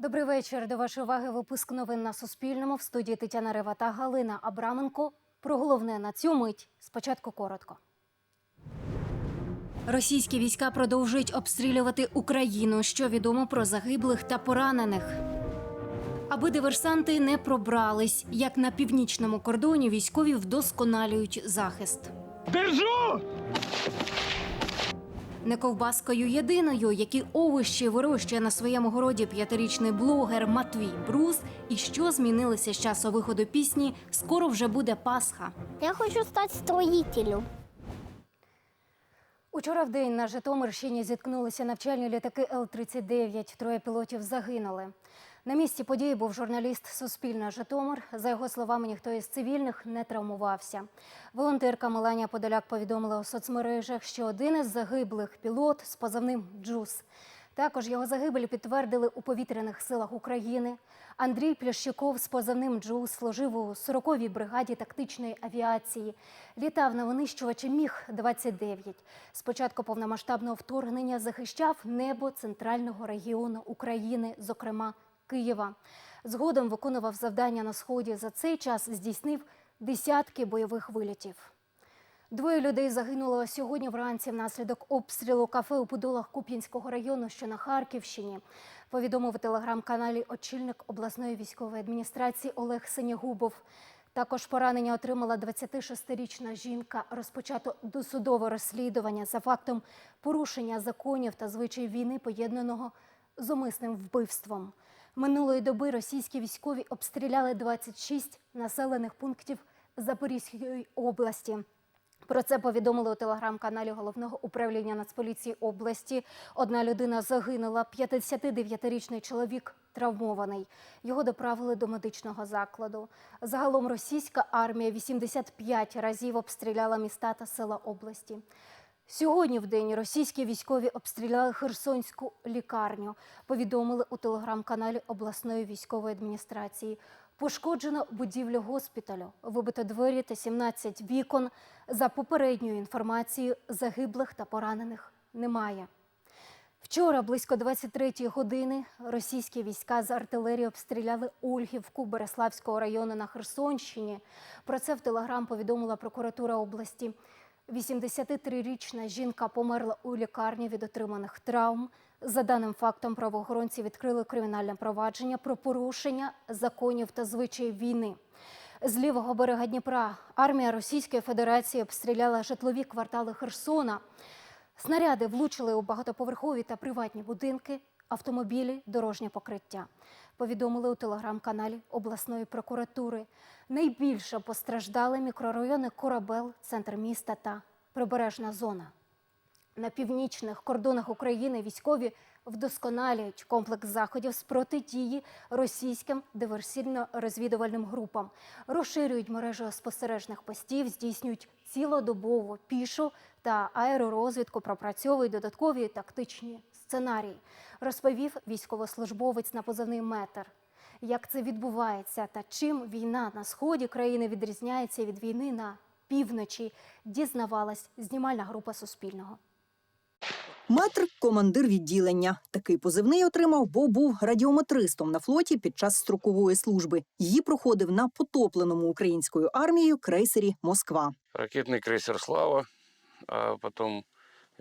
Добрий вечір. До вашої уваги випуск новин на Суспільному. В студії Тетяна Рева та Галина Абраменко. Про головне на цю мить. Спочатку коротко. Російські війська продовжують обстрілювати Україну. Що відомо про загиблих та поранених. Аби диверсанти не пробрались, як на північному кордоні військові вдосконалюють захист. Держу! Не ковбаскою єдиною, які овощі вирощує на своєму городі п'ятирічний блогер Матвій Брус. І що змінилося з часу виходу пісні Скоро вже буде Пасха. Я хочу стать строїтелем. Учора в день на Житомирщині зіткнулися навчальні літаки Л-39. Троє пілотів загинули. На місці події був журналіст Суспільна Житомир. За його словами, ніхто із цивільних не травмувався. Волонтерка Меланія Подоляк повідомила у соцмережах, що один із загиблих пілот з позивним Джус. Також його загибель підтвердили у повітряних силах України. Андрій Плящуков з позивним Джус служив у 40-й бригаді тактичної авіації. Літав на винищувачі Міг-29. Спочатку повномасштабного вторгнення захищав небо центрального регіону України, зокрема Києва. Згодом виконував завдання на сході. За цей час здійснив десятки бойових вилітів. Двоє людей загинуло сьогодні вранці внаслідок обстрілу кафе у Подолах Куп'янського району, що на Харківщині. Повідомив у телеграм-каналі очільник обласної військової адміністрації Олег Синягубов. Також поранення отримала 26-річна жінка. Розпочато досудове розслідування за фактом порушення законів та звичаїв війни, поєднаного з умисним вбивством. Минулої доби російські військові обстріляли 26 населених пунктів Запорізької області. Про це повідомили у телеграм-каналі головного управління Нацполіції області. Одна людина загинула, 59-річний чоловік травмований. Його доправили до медичного закладу. Загалом російська армія 85 разів обстріляла міста та села області. Сьогодні в день російські військові обстріляли Херсонську лікарню. Повідомили у телеграм-каналі обласної військової адміністрації. Пошкоджено будівлю госпіталю, вибито двері та 17 вікон. За попередньою інформацією, загиблих та поранених немає. Вчора близько 23-ї години російські війська з артилерії обстріляли Ольгівку Береславського району на Херсонщині. Про це в телеграм повідомила прокуратура області. 83-річна жінка померла у лікарні від отриманих травм. За даним фактом, правоохоронці відкрили кримінальне провадження про порушення законів та звичаїв війни. З лівого берега Дніпра армія Російської Федерації обстріляла житлові квартали Херсона. Снаряди влучили у багатоповерхові та приватні будинки, автомобілі, дорожнє покриття. Повідомили у телеграм-каналі обласної прокуратури. Найбільше постраждали мікрорайони Корабел, центр міста та прибережна зона. На північних кордонах України військові вдосконалюють комплекс заходів з протидії російським диверсійно-розвідувальним групам, розширюють мережу спостережних постів, здійснюють цілодобову пішу та аеророзвідку, пропрацьовують додаткові тактичні сценарії, розповів військовослужбовець на позивний метр. Як це відбувається та чим війна на сході країни відрізняється від війни на півночі, дізнавалась знімальна група Суспільного. Метр командир відділення. Такий позивний отримав, бо був радіометристом на флоті під час строкової служби. Її проходив на потопленому українською армією крейсері Москва. ракетный крейсер «Слава», а потом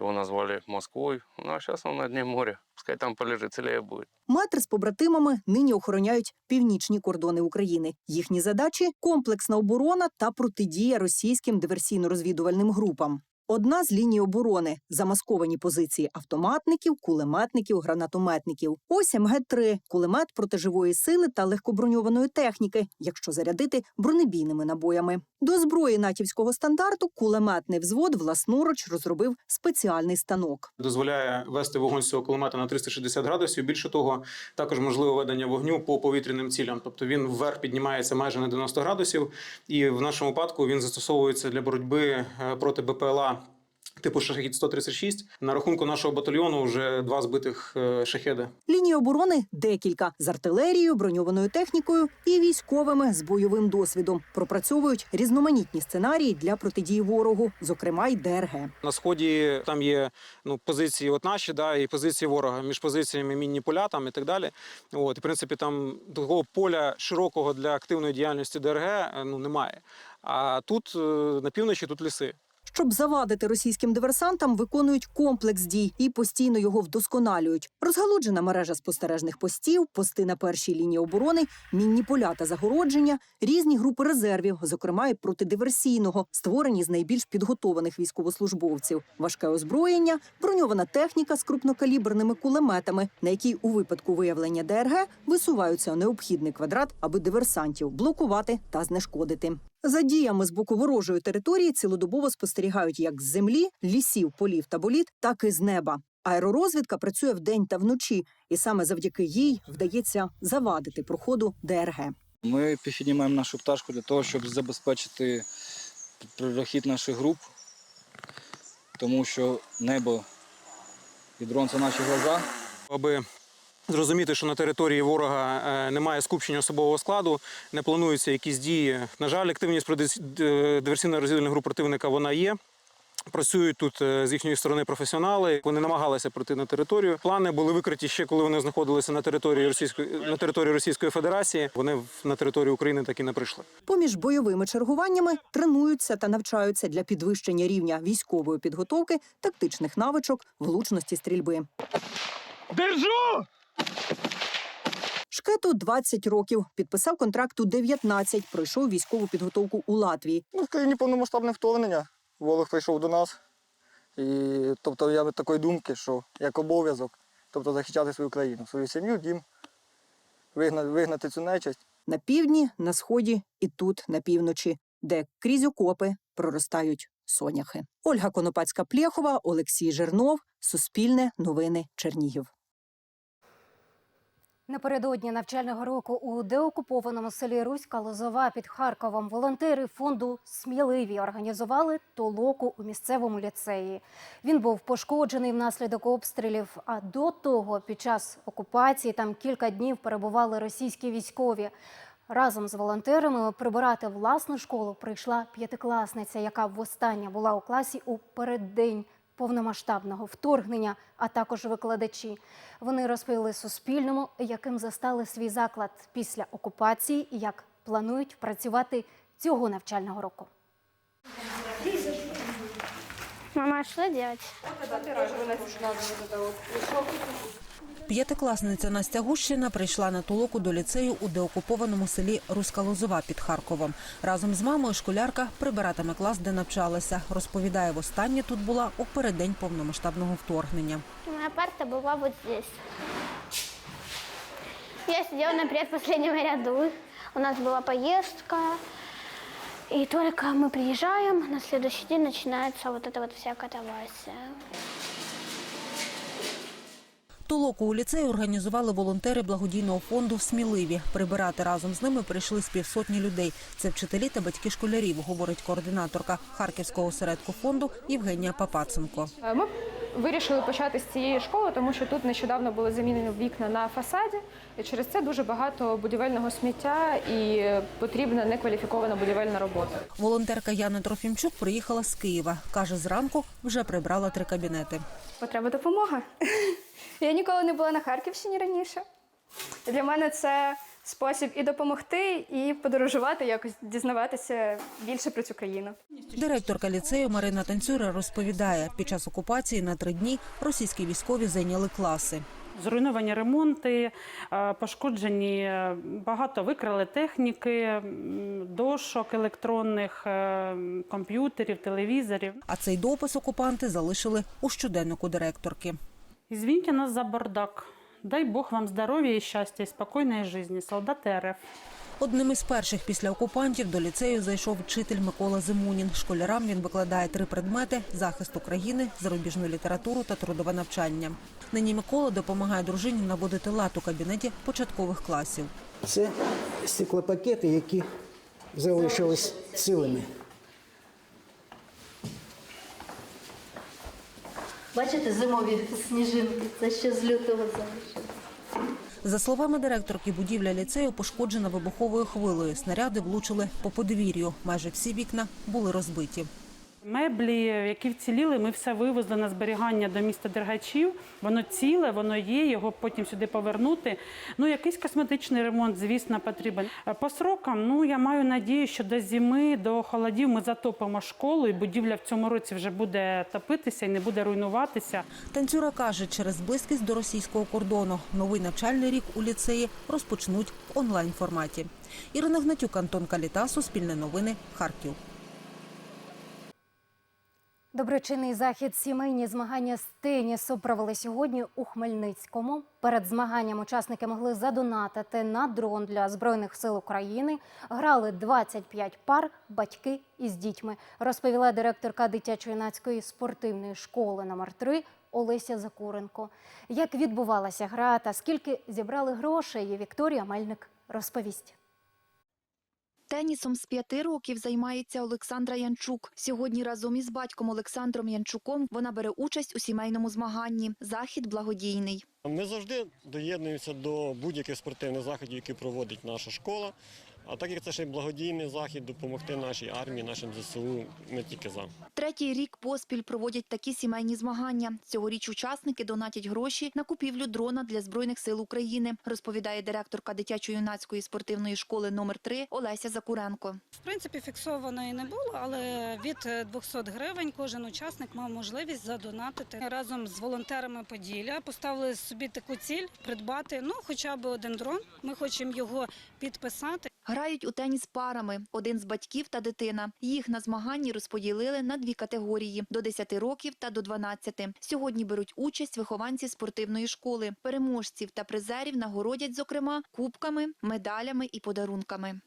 его назвали Москвой. Ну, а сейчас он на дне моря. Пускай там полежит, целее будет. Метр з побратимами нині охороняють північні кордони України. Їхні задачі комплексна оборона та протидія російським диверсійно-розвідувальним групам. Одна з ліній оборони замасковані позиції автоматників, кулеметників, гранатометників. Ось МГ-3 – кулемет протиживої сили та легкоброньованої техніки, якщо зарядити бронебійними набоями. До зброї натівського стандарту кулеметний взвод власноруч розробив спеціальний станок. Дозволяє вести вогонь цього кулемета на 360 градусів. Більше того, також можливе ведення вогню по повітряним цілям. Тобто він вверх піднімається майже на 90 градусів, і в нашому випадку він застосовується для боротьби е, проти БПЛА. Типу шахід 136 На рахунку нашого батальйону вже два збитих е, шахеди. Лінії оборони декілька з артилерією, броньованою технікою і військовими з бойовим досвідом. Пропрацьовують різноманітні сценарії для протидії ворогу, зокрема й ДРГ. На сході там є ну позиції, от наші, да, і позиції ворога між позиціями мінні поля там і так далі. От і в принципі там такого поля широкого для активної діяльності ДРГ е, ну немає. А тут е, на півночі тут ліси. Щоб завадити російським диверсантам, виконують комплекс дій і постійно його вдосконалюють. Розгалуджена мережа спостережних постів, пости на першій лінії оборони, мінні поля та загородження, різні групи резервів, зокрема і протидиверсійного, створені з найбільш підготованих військовослужбовців, важке озброєння, броньована техніка з крупнокаліберними кулеметами, на якій у випадку виявлення ДРГ висуваються необхідний квадрат, аби диверсантів блокувати та знешкодити. За діями з боку ворожої території цілодобово спостерігають як з землі, лісів, полів та боліт, так і з неба. Аеророзвідка працює вдень та вночі, і саме завдяки їй вдається завадити проходу ДРГ. Ми піднімаємо нашу пташку для того, щоб забезпечити прохід наших груп, тому що небо і дрон це наші глаза. Аби зрозуміти, що на території ворога е, немає скупчення особового складу, не плануються якісь дії. На жаль, активність диверсійно розвідувальних груп противника вона є. Працюють тут е, з їхньої сторони професіонали. Вони намагалися пройти на територію. Плани були викриті ще коли вони знаходилися на території Російської на території Російської Федерації. Вони в- на територію України так і не прийшли. Поміж бойовими чергуваннями тренуються та навчаються для підвищення рівня військової підготовки, тактичних навичок, влучності стрільби. Держу! Шкету 20 років. Підписав контракт у 19, пройшов військову підготовку у Латвії. Ну, в країні повномасштабне вторгнення. Ворог прийшов до нас. І, тобто я від такої думки, що як обов'язок, тобто захищати свою країну, свою сім'ю, дім, вигнати, вигнати цю нечисть. На півдні, на сході і тут, на півночі, де крізь окопи проростають соняхи. Ольга Конопацька-Плєхова, Олексій Жернов, Суспільне, Новини, Чернігів. Напередодні навчального року у деокупованому селі Руська Лозова під Харковом волонтери фонду Сміливі організували толоку у місцевому ліцеї. Він був пошкоджений внаслідок обстрілів. А до того, під час окупації, там кілька днів перебували російські військові. Разом з волонтерами прибирати власну школу прийшла п'ятикласниця, яка востаннє була у класі у переддень повномасштабного вторгнення, а також викладачі. Вони розповіли Суспільному, яким застали свій заклад після окупації і як планують працювати цього навчального року. Мама, что делать? П'ятикласниця Настя Гущина прийшла на толоку до ліцею у деокупованому селі Руська Лозова під Харковом. Разом з мамою школярка прибиратиме клас, де навчалася. Розповідає, востаннє тут була у переддень повномасштабного вторгнення. Моя парта была вот здесь. Я сидела на предпоследнем ряду. У нас была поездка. И только мы приезжаем, на следующий день начинается вот эта вот вся катавасия. Толоку у ліцеї організували волонтери благодійного фонду Сміливі. Прибирати разом з ними прийшли з півсотні людей. Це вчителі та батьки школярів, говорить координаторка Харківського осередку фонду Євгенія Папаценко. Е, Ми вирішили почати з цієї школи, тому що тут нещодавно були замінені вікна на фасаді, і через це дуже багато будівельного сміття і потрібна некваліфікована будівельна робота. Волонтерка Яна Трофімчук приїхала з Києва. Каже, зранку вже прибрала три кабінети. Потреба допомога. Я ніколи не була на Харківщині раніше. Для мене це спосіб і допомогти, і подорожувати, якось дізнаватися більше про цю країну. Директорка ліцею Марина Танцюра розповідає, під час окупації на три дні російські військові зайняли класи. Зруйновані ремонти, е, пошкоджені е, багато викрали техніки, дошок електронних, е, комп'ютерів, телевізорів. А цей допис окупанти залишили у щоденнику директорки. Извините нас за бардак. Дай Бог вам здоров'я і щастя, і спокійної житті. Солдати РФ. Одним із перших після окупантів до ліцею зайшов вчитель Микола Зимунін. Школярам він викладає три предмети: захист України, зарубіжну літературу та трудове навчання. Нині Микола допомагає дружині наводити лад у кабінеті початкових класів. Це стеклопакети, які залишились цілими. Бачите, зимові сніжинки. Це ще з лютого залишилося. За словами директорки, будівля ліцею пошкоджена вибуховою хвилею. Снаряди влучили по подвір'ю. Майже всі вікна були розбиті. Меблі, які вціліли, ми все вивезли на зберігання до міста Дергачів. Воно ціле, воно є, його потім сюди повернути. Ну, якийсь косметичний ремонт, звісно, потрібен. Е, По срокам, ну я маю надію, що до зими, до холодів ми затопимо школу, і будівля в цьому році вже буде топитися і не буде руйнуватися. Танцюра каже, через близькість до російського кордону новий навчальний рік у ліцеї розпочнуть в онлайн форматі. Ірина Гнатюк, Антон Каліта, Суспільне новини, Харків. Доброчинний захід сімейні змагання з тенісу провели сьогодні у Хмельницькому. Перед змаганням учасники могли задонатити на дрон для збройних сил України. Грали 25 пар, батьки із дітьми. Розповіла директорка дитячо-юнацької спортивної школи номер 3 Олеся Закуренко. Як відбувалася гра та скільки зібрали грошей, Вікторія Мельник розповість. Тенісом з п'яти років займається Олександра Янчук. Сьогодні разом із батьком Олександром Янчуком вона бере участь у сімейному змаганні. Захід благодійний. Ми завжди доєднуємося до будь-яких спортивних заходів, які проводить наша школа. А так як це ще й благодійний захід, допомогти нашій армії, нашим ЗСУ, ми тільки за. Третій рік поспіль проводять такі сімейні змагання. Цьогоріч учасники донатять гроші на купівлю дрона для збройних сил України, розповідає директорка дитячо-юнацької спортивної школи номер 3 Олеся Закуренко. В принципі, фіксованої не було, але від е, 200 гривень кожен учасник мав можливість задонатити разом з волонтерами Поділля. Поставили собі таку ціль придбати ну хоча б один дрон. Ми хочемо його підписати. Грають у теніс парами. Один з батьків та дитина. Їх на змаганні розподілили на дві категорії – до 10 років та до 12. Сьогодні беруть участь вихованці спортивної школи. Переможців та призерів нагородять, зокрема, кубками, медалями і подарунками.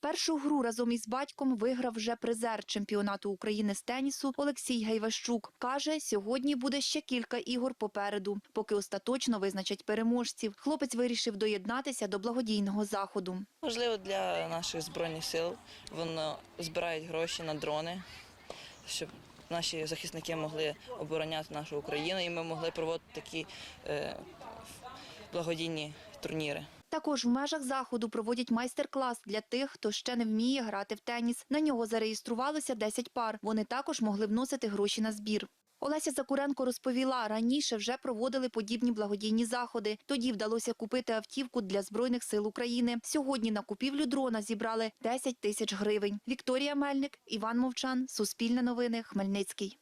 Першу гру разом із батьком виграв вже призер чемпіонату України з тенісу Олексій Гайващук. Каже, сьогодні буде ще кілька ігор попереду, поки остаточно визначать переможців. Хлопець вирішив доєднатися до благодійного заходу. Важливо для наших збройних сил. Воно збирають гроші на дрони, щоб наші захисники могли обороняти нашу Україну, і ми могли проводити такі е, благодійні турніри. Також в межах заходу проводять майстер-клас для тих, хто ще не вміє грати в теніс. На нього зареєструвалося 10 пар. Вони також могли вносити гроші на збір. Олеся Закуренко розповіла, раніше вже проводили подібні благодійні заходи. Тоді вдалося купити автівку для Збройних сил України. Сьогодні на купівлю дрона зібрали 10 тисяч гривень. Вікторія Мельник, Іван Мовчан, Суспільне новини, Хмельницький.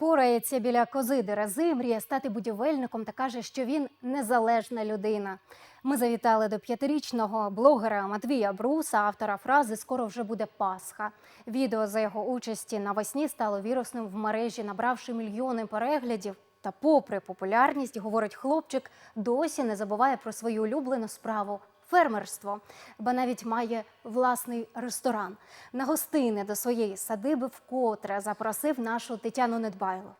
Порається біля кози Дерези, мріє стати будівельником та каже, що він незалежна людина. Ми завітали до п'ятирічного блогера Матвія Бруса, автора фрази Скоро вже буде Пасха. Відео за його участі навесні стало вірусним в мережі, набравши мільйони переглядів. Та, попри популярність, говорить хлопчик, досі не забуває про свою улюблену справу фермерство, бо навіть має власний ресторан. На гостини до своєї садиби вкотре запросив нашу Тетяну Недбайло.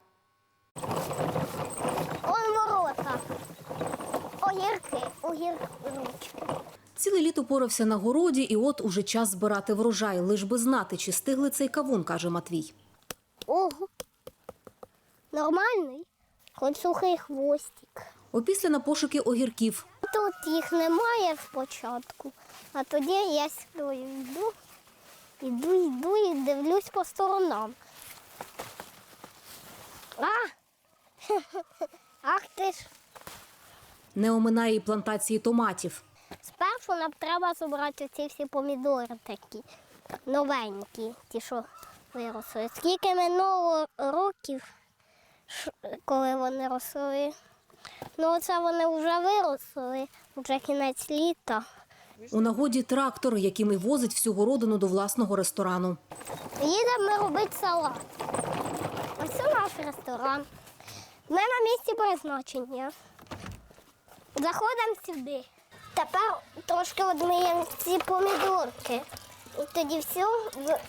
Он ворота. Огірки, огірки. Ціле літо порався на городі, і от уже час збирати врожай, лиш би знати, чи стигли цей кавун, каже Матвій. Ого. Нормальний. Хоч сухий хвостик. Опісля на пошуки огірків. Тут їх немає спочатку, а тоді я сюди йду, йду, йду і дивлюсь по сторонам. А! Ах ти ж! Не оминає і плантації томатів. Спершу нам треба зібрати ці всі помідори такі новенькі, ті, що виросли. Скільки минуло років, коли вони росли. Ну, оце вони вже виросли, вже кінець літа. У нагоді трактор, яким і возить всю родину до власного ресторану. Їдемо робити салат. Ось це наш ресторан. Ми на місці призначення. Заходимо сюди. Тепер трошки одмиємо ці помідорки. І тоді все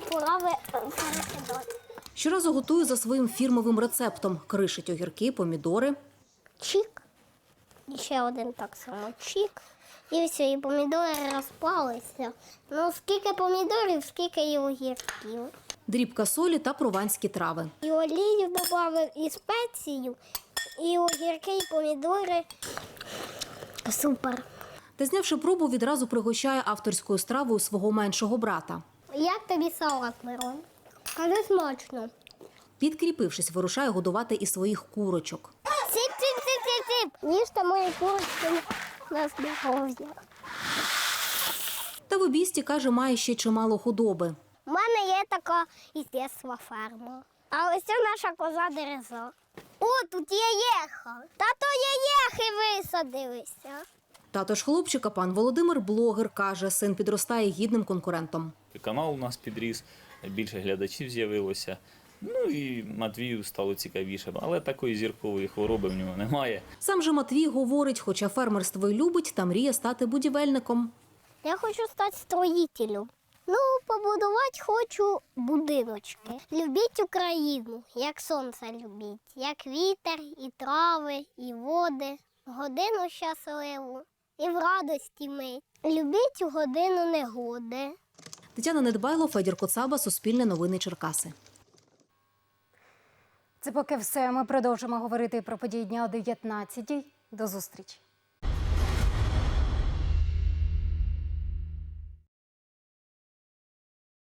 пора перекидати. Щоразу готує за своїм фірмовим рецептом: кришить огірки, помідори. Чік. І ще один так само чік. І все, і помідори розпалися. Ну, скільки помідорів, скільки і огірків. дрібка солі та прованські трави. І олію додав, і спецію, і огірки, і помідори. Супер. Та знявши пробу, відразу пригощає авторською стравою свого меншого брата. Як тобі салат, Мирон? Каже смачно. Підкріпившись, вирушає годувати і своїх курочок. Сип. Ніжте мої курочки на здоров'я. Та в обісті, каже, має ще чимало худоби. У мене є така із дитинства ферма. А ось це наша коза дереза. О, тут є єха. Та то є єхи висадилися. Тато ж хлопчика, пан Володимир, блогер, каже, син підростає гідним конкурентом. Канал у нас підріс, більше глядачів з'явилося. Ну і Матвію стало цікавіше, але такої зіркової хвороби в нього немає. Сам же Матвій говорить, хоча фермерство й любить, та мріє стати будівельником. Я хочу стати строїтелем. Ну, побудувати хочу будиночки. Любіть Україну, як сонце любіть, як вітер, і трави, і води, годину щасливу і в радості мить. Любіть у годину негоди. Тетяна Недбайло, Федір Коцаба, Суспільне новини Черкаси. Це поки все. Ми продовжимо говорити про події дня о 19 До зустрічі.